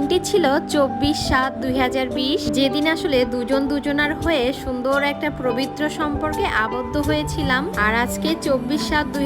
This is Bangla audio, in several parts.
দিনটি ছিল চব্বিশ সাত দুই যেদিন আসলে দুজন দুজনার হয়ে সুন্দর একটা পবিত্র সম্পর্কে আবদ্ধ হয়েছিলাম। আর আজকে চব্বিশ সাত দুই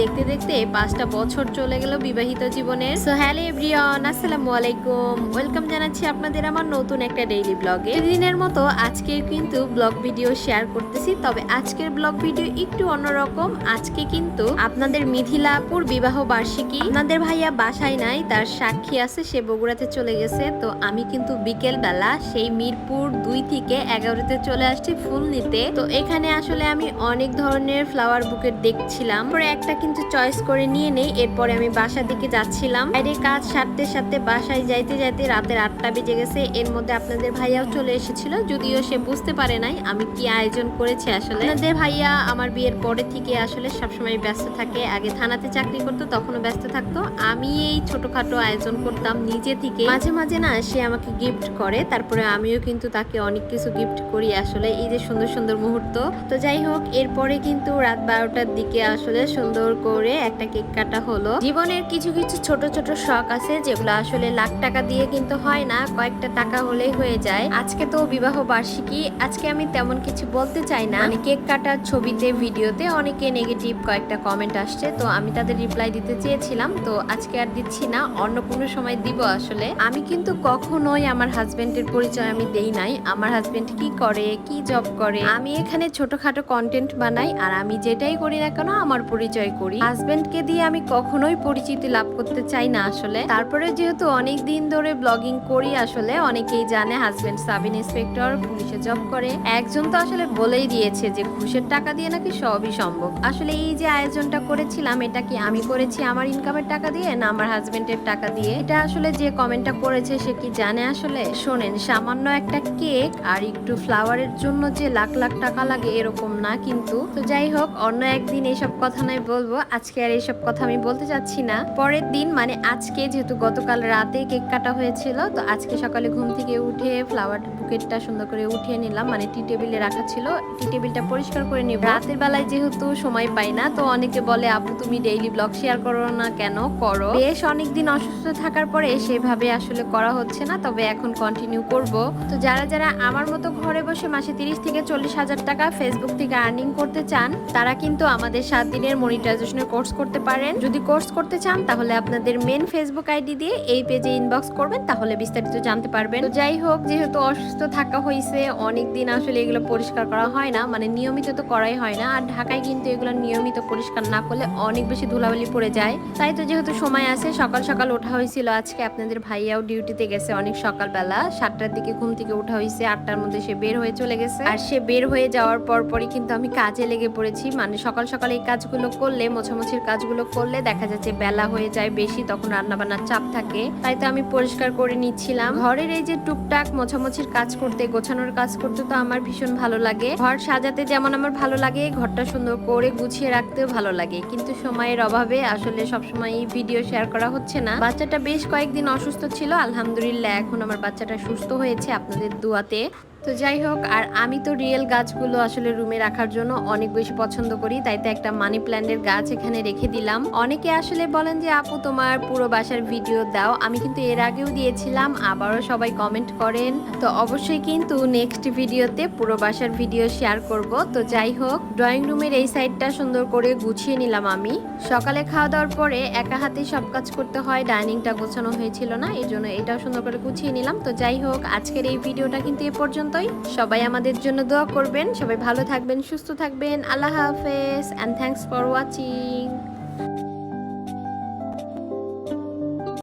দেখতে দেখতে পাঁচটা বছর চলে গেল বিবাহিত জীবনের। সো হ্যালো এভরিওয়ান আসসালামু আলাইকুম। ওয়েলকাম জানাচ্ছি আপনাদের আমার নতুন একটা ডেইলি ব্লগে দিনের মতো আজকে কিন্তু ব্লগ ভিডিও শেয়ার করতেছি। তবে আজকের ব্লগ ভিডিও একটু অন্যরকম। আজকে কিন্তু আপনাদের মিথিলাপুর বিবাহ বার্ষিকী। আপনাদের ভাইয়া বাসায় নাই, তার সাক্ষী আছে, সে বগুড়াতে চলে গেছে, তো আমি কিন্তু বিকেল বেলা সেই মিরপুর দুই থেকে এগারোতে চলে আসছি ফুল নিতে। তো এখানে আসলে আমি অনেক ধরনের ফ্লাওয়ার বুকেট দেখছিলাম। পরে একটা কিন্তু চয়েস করে নিয়ে নেই, এরপরে আমি বাসার দিকে যাচ্ছিলাম। বাইরে কাজ সারতে সারতে বাসায় যাইতে যাইতে রাতের আটটা বেজে গেছে, এর মধ্যে আপনাদের ভাইয়াও চলে এসেছিল, যদিও সে বুঝতে পারে নাই আমি কি আয়োজন করেছি আসলে। আপনাদের ভাইয়া আমার বিয়ের পরে থেকে আসলে সবসময় ব্যস্ত থাকে, আগে থানাতে চাকরি করতো, তখনও ব্যস্ত থাকতো। আমি এই ছোটখাটো আয়োজন করতাম, নিজে থেকে মাঝে মাঝে না সে আমাকে গিফট করে, তারপরে আমিও কিন্তু তাকে অনেক কিছু গিফট করি আসলে, এই যে সুন্দর সুন্দর মুহূর্ত। তো যাই হোক, এরপরে কিন্তু রাত বারোটার দিকে আসলে সুন্দর করে একটা কেক কাটা হলো। জীবনের কিছু কিছু ছোট ছোট শখ আছে, যেগুলো আসলে লাখ টাকা দিয়ে কিন্তু হয় না, কয়েকটা টাকা হলেই হয়ে যায়। আজকে তো বিবাহ বার্ষিকী, আজকে আমি তেমন কিছু বলতে চাই না। মানে কেক কাটার ছবিতে, ভিডিওতে অনেকে নেগেটিভ কয়েকটা কমেন্ট আসছে, তো আমি তাদের রিপ্লাই দিতে চেয়েছিলাম, তো আজকে আর দিচ্ছি না অন্য কোনো সময় দিব আসলে আমি কিন্তু কখনোই আমার হাজবেন্ডের পরিচয় আমি দেই নাই। আমার হাজবেন্ড কি করে, কি জব করে? আমি এখানে ছোটখাটো কন্টেন্ট বানাই আর আমি যেটাই করি না কেন আমার পরিচয় করি। হাজবেন্ডকে দিয়ে আমি কখনোই পরিচিতি লাভ করতে চাই না আসলে। তারপরে যেহেতু অনেক দিন ধরে ব্লগিং করি আসলে, অনেকেই জানে হাজবেন্ড সাব ইন্সপেক্টর, পুলিশে জব করে। একজন তো আসলে বলেই দিয়েছে যে ঘুষের টাকা দিয়ে নাকি সবই সম্ভব। আসলে এই যে আয়োজনটা করেছিলাম, এটা কি আমি করেছি আমার ইনকামের টাকা দিয়ে না আমার হাজবেন্ডের টাকা দিয়ে? এটা আসলে যে কমেন্টটা করেছে, সে কি জানে আসলে? শোনেন, সামান্য একটা কেক আর একটু ফ্লাওয়ারের জন্য যে লাখ লাখ টাকা লাগে এরকম না কিন্তু। তো যাই হোক, অন্য একদিন এইসব কথা নাই বলব। আজকে আর এইসব কথা আমি বলতে চাচ্ছি না। পরের দিন মানে আজকে যেহেতু গতকাল রাতে কেক কাটা হয়েছিল, তো আজকে সকালে ঘুম থেকে উঠে ফ্লাওয়ার বুকেটটা সুন্দর করে উঠিয়ে নিলাম। মানে টি টেবিলে রাখা ছিল, টি টেবিলটা পরিষ্কার করে নিব। রাতের বেলায় যেহেতু সময় পাই না, তো অনেকে বলে, আপু, তুমি ডেইলি ব্লগ শেয়ার করো না কেন? করো। বেশ অনেকদিন অসুস্থ থাকার পরে সেভাবে আসলে করা হচ্ছে না, তবে এখন কন্টিনিউ করব। তো যারা যারা আমার মতো ঘরে বসে মাসে তিরিশ থেকে চল্লিশ হাজার টাকা ফেসবুক থেকে আর্নিং করতে চান, তারা কিন্তু আমাদের সাত দিনের মনিটাইজেশনের কোর্স করতে পারেন। যদি কোর্স করতে চান, তাহলে আপনাদের মেন ফেসবুক আইডি দিয়ে এই পেজে ইনবক্স করবেন, তাহলে বিস্তারিত জানতে পারবেন। তো যাই হোক, যেহেতু অসুস্থ থাকা হয়েছে অনেক দিন আসলে এগুলো পরিষ্কার করা হয় না মানে নিয়মিত তো করাই হয় না, আর ঢাকায় কিন্তু এগুলো নিয়মিত পরিষ্কার না করলে অনেক বেশি ধুলাবালি পড়ে যায়। তাই তো যেহেতু সময় আছে, সকাল সকাল ওঠা হয়েছিল আজকে, আপনাদের ভাইয়াও ডিউটিতে গেছে অনেক সকালবেলা। সাতটার দিকে ঘুম থেকে ওঠা হয়েছে, আটটার মধ্যে সে বের হয়ে চলে গেছে। আর সে বের হয়ে যাওয়ার পর পরই কিন্তু আমি কাজে লেগে পড়েছি। মানে সকাল সকাল এই কাজগুলো করলে, মোছামুছির কাজগুলো করলে দেখা যাচ্ছে বেলা হয়ে যায় বেশি, তখন রান্না বান্নার চাপ থাকে। তাই তো আমি পরিষ্কার করে নিচ্ছিলাম। ঘরের এই যে টুকটাক মোছামুছির কাজ করতে, গোছানোর কাজ করতে তো আমার ভীষণ ভালো লাগে। ঘর সাজাতে যেমন আমার ভালো লাগে, ঘরটা সুন্দর করে গুছিয়ে রাখতেও ভালো লাগে। কিন্তু সময়ের অভাবে আসলে সবসময় ভিডিও শেয়ার করা হচ্ছে না। বাচ্চাটা বেশ কয়েকদিন অসুস্থ ছিল আলহামদুলিল্লাহ এখন আমার বাচ্চাটা সুস্থ হয়েছে আপনাদের দুয়াতে। তো যাই হোক, আর আমি তো রিয়েল গাছগুলো আসলে রুমে রাখার জন্য অনেক বেশি পছন্দ করি, তাই তো একটা মানি প্ল্যান্টের গাছ এখানে রেখে দিলাম। অনেকে আসলে বলেন যে, আপু, তোমার পুরো বাসার ভিডিও দাও। আমি কিন্তু এর আগেও দিয়েছিলাম, আবারও সবাই কমেন্ট করেন। তো অবশ্যই কিন্তু নেক্সট ভিডিওতে পুরো বাসার ভিডিও শেয়ার করব। তো যাই হোক ড্রয়িং রুমের এই সাইডটা সুন্দর করে গুছিয়ে নিলাম আমি। সকালে খাওয়া দাওয়ার পরে একা হাতে সব কাজ করতে হয় ডাইনিংটা গোছানো হয়েছিল না এই জন্য এটাও সুন্দর করে গুছিয়ে নিলাম। তো যাই হোক, আজকের এই ভিডিওটা কিন্তু এ পর্যন্তই সবাই আমাদের জন্য দোয়া করবেন। সবাই ভালো থাকবেন, সুস্থ থাকবেন। আল্লাহ হাফেজ অ্যান্ড থ্যাংকস ফর ওয়াচিং